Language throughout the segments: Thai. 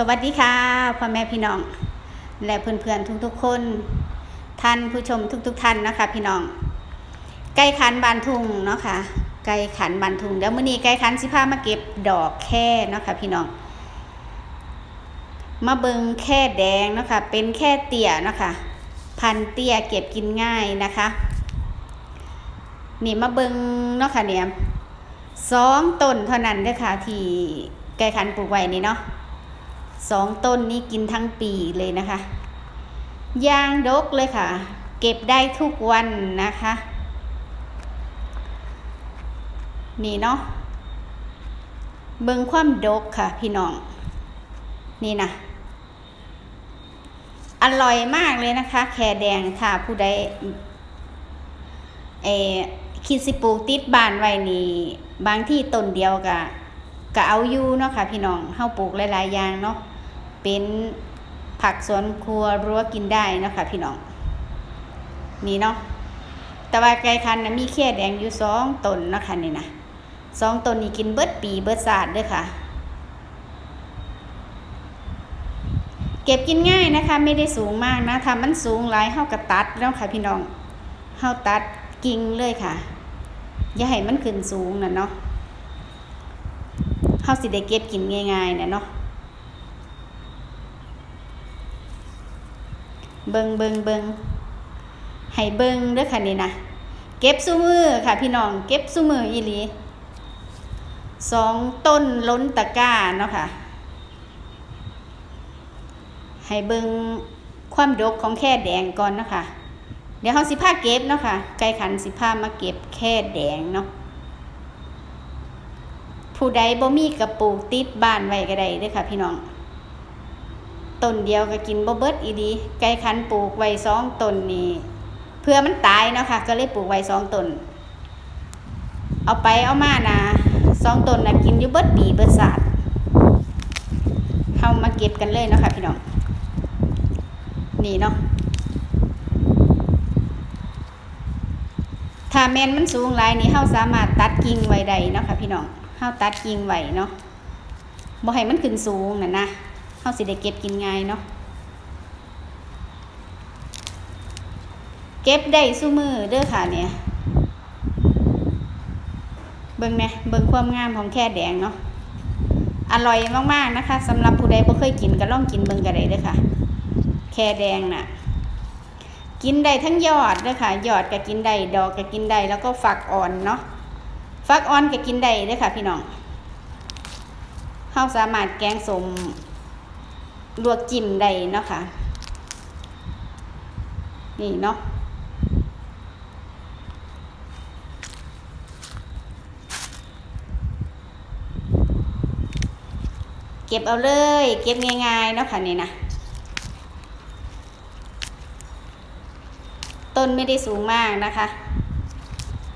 สวัสดีค่ะพ่อแม่พี่น้อง และเพื่อนๆทุกๆคน ท่านผู้ชมทุก ๆ ท่านนะคะ พี่น้อง ไก่ขันบานทุ่งเนาะค่ะไก่ขันบานทุ่งเดี๋ยวมื้อนี้ไก่ขันสิพามาเก็บดอกแค่เนาะค่ะพี่น้อง มาเบิงแค่แดงเนาะค่ะเป็นแค่เตี่ยเนาะค่ะพันเตี้ยเก็บกินง่ายนะคะนี่มาเบิงเนาะค่ะเนี่ยสองต้นเท่านั้นเด้อค่ะที่ไก่ขันปลูกไว้นี่เนาะ สองต้นนี้กินทั้งปีเลยนะคะ ยางดกเลยค่ะ เก็บได้ทุกวันนะคะ นี่เนาะเบิ่งความดกค่ะ พี่น้อง นี่นะอร่อยมากเลยนะคะ แคแดงถ้าผู้ใดเอคิดสิปลูกติดบ้านไว้นี่ บางที่ต้นเดียวกะก็เอาอยู่เนาะค่ะพี่น้องเฮาปลูกหลายๆอย่างเนาะ เป็นผักสวนครัวรั้วกินได้นะคะพี่น้อง นี่เนาะแต่ว่าไก่คันนะมีแค่แดงอยู่สองตนนะคะนี่นะสองตนนี้กินเบิดปีเบิดศาสตร์ด้วยค่ะ เก็บกินง่ายนะคะ ไม่ได้สูงมากนะถ้ามันสูงหลายเฮาก็ตัดแล้วค่ะ พี่น้องเฮาตัดกิ่งเลยค่ะ อย่าให้มันขึ้นสูงนะเนาะเฮาสิได้เก็บกินง่ายๆนะเนาะ เบิงเบิงเบิงให้เบิงเด้อค่ะนี่นะเก็บซุมือค่ะ พี่น้องเก็บซุมืออีหลีสองต้นล้นตะกร้าเนาะค่ะ ให้เบิงความดกของแค่แดงก่อนเนาะค่ะ เดี๋ยวเฮาสิพาเก็บเนาะค่ะ ไก่ขันสิพามาเก็บแค่แดงเนาะผู้ใดบ่มีกระปูกติดบ้านไว้ก็ได้เด้อค่ะ พี่น้อง ต้นเดียวก็กินบ่เบิดอีดี ไก่คันปลูกไว้สองต้นนี่เพื่อมันตายเนาะค่ะ ก็เลยปลูกไว้สองต้น เอาไปเอามานะสองต้นนะกินอยู่เบิดปีเบิดศาสตร์เฮามาเก็บกันเลยเนาะค่ะพี่น้อง นี่เนาะถ้าแมนมันสูงหลายนี่เฮาสามารถตัดกิ่งไว้ได้เนาะค่ะพี่น้องเฮาตัดกิ่งไว้เนาะบ่ให้มันขึ้นสูงน่ะนะาสิได้เก็บกินง่ายเนาะเก็บได้ซุมือเด้อค่ะเนี่ยเบิ่งแหน่เบิ่งความงามของแค่แดงเนาะอร่อยมากๆนะคะสำหรับผู้ใดบ่เคยกินก็ลองกินเบิ่งก็ได้เด้อค่ะ แค่แดงน่ะกินได้ทั้งยอดเด้อค่ะยอดก็กินได้ดอกก็กินได้แล้วก็ฝักอ่อนเนาะฝักอ่อนก็กินได้เด้อค่ะ พี่น้องเฮาสามารถแกงสม ลวกจิ้มได้เนาะค่ะ นี่เนาะเก็บเอาเลย เก็บง่ายๆเนาะค่ะนี่นะต้นไม่ได้สูงมากนะคะ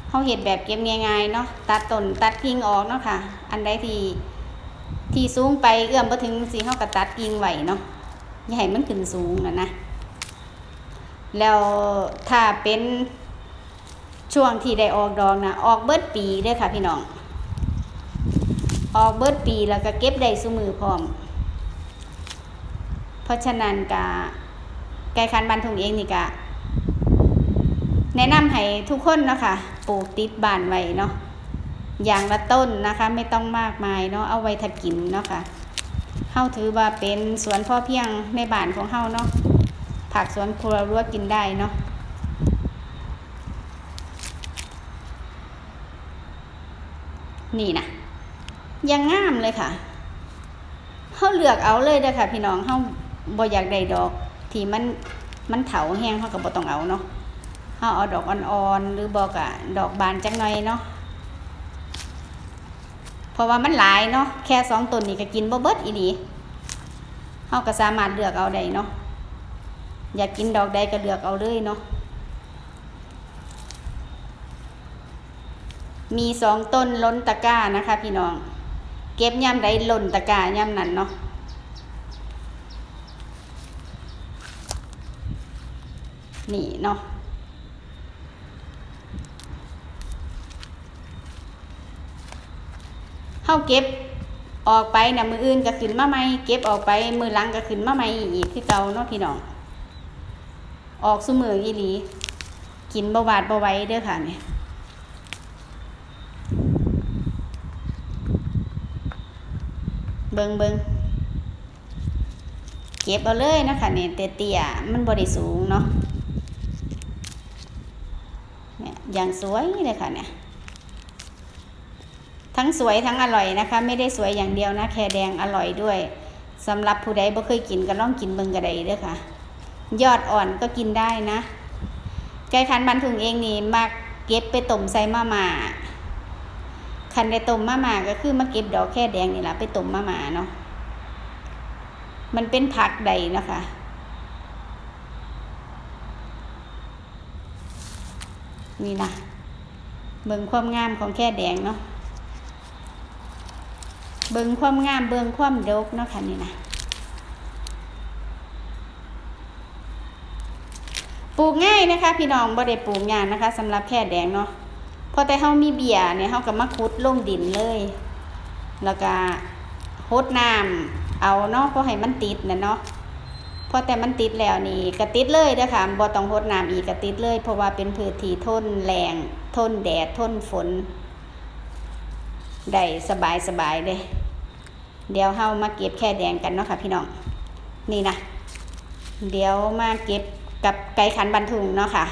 เขาเห็ดแบบเก็บง่ายๆเนาะตัดต้นตัดกิ่งออกเนาะค่ะ อันใดที่ ที่สูงไปเอื้อมไปถึงสีเขาก็ตัดกิ่งไหวเนาะอย่าให้มันขึ้นสูงนะนะ แล้วถ้าเป็นช่วงที่ได้ออกดอกนะออกเบิดปีด้อค่ะพี่น้อง ออกเบิดปีแล้วก็เก็บได้ซุมือพร้อม เพราะฉะนั้นกะไก่คันบันทุงเองนี่กะแนะนำให้ทุกคนเนาะคะปลูกติดบ้านไว้เนาะ อย่างละต้นนะคะ ไม่ต้องมากมายเนาะเอาไว้ถัดกินเนาะค่ะเฮาถือว่าเป็นสวนพ่อเพียงในบ้านของเฮาเนาะผักสวนครัวรั้วกินได้เนาะนี่นะยังงามเลยค่ะเฮาเลือกเอาเลยเด้อค่ะ พี่น้องเฮาบ่อยากได้ดอก ที่มันมันเถาแห้งเฮาก็บ่ต้องเอาเนาะเฮาเอาดอกอ่อนๆหรือบอกอะดอกบานจังหน่อยเนาะ ราะว่ามันหลายเนาะแค่สองต้นนี่ก็กินบ่เบิดอีดีเฮาก็สามารถเลือกเอาได้เนาะอยากกินดอกใดก็เลือกเอาเลยเนาะมีสองต้นล้นตะกร้านะคะ พี่น้อง เก็บย่ำใดล้นตะกร้าย่ำนั้นเนาะนี่เนาะ เฮาเก็บออกไปนะมืออื่นก็ขึ้นมาใหม่เก็บออกไปมือหลังก็ขึ้นมาใหม่อีกคือเก่าเนาะพี่น้อง ออกซุมืออีหลี กินบ่หวาดบ่ไว้เด้อค่ะเนี่ยเบิงเบิงเก็บเอาเลยนะคะเนี่ยเตี้ยๆมันบ่ได้สูงเนาะเนี่ยอย่างสวยเลยค่ะเนี่ย ทั้งสวยทั้งอร่อยนะคะ ไม่ได้สวยอย่างเดียวนะแคแดงอร่อยด้วยสำหรับผู้ใดบ่เคยกินก็ลองกินเบิ่งก็ได้เด้อค่ะ ยอดอ่อนก็กินได้นะไก่คันบันทุงเองนี่มักเก็บไปต้มใส่มาม่าคันได้ต้มมาม่าก็คือมาเก็บดอกแค่แดงนี่แหละไปต้มมาม่าเนาะมันเป็นผักใดนะคะนี่นะเบิ่งความงามของแค่แดงเนาะ เบิ่งความงามเบิ่งความดกเนาะค่ะนี่นะปลูกง่ายนะคะ พี่น้องบ่ได้ปลูกยากนะคะสำหรับแค่แดงเนาะพอแต่เฮามีเบียร์เนี่ยเฮาก็มาขุดลงดินเลย แล้วก็รดน้ำเอาเนาะเพราะให้มันติดนะเนาะพอแต่มันติดแล้วนี่ก็ติดเลยเด้อค่ะบ่ต้องรดน้ำอีกก็ติดเลย เพราะว่าเป็นพืชที่ทนแรงทนแดดทนฝนได้สบายสบายเลย เดี๋ยวเฮามาเก็บแค่แดงกันเนาะค่ะพี่น้อง นี่นะ เดี๋ยวมาเก็บกับไก่ขันบันทุงเนาะค่ะ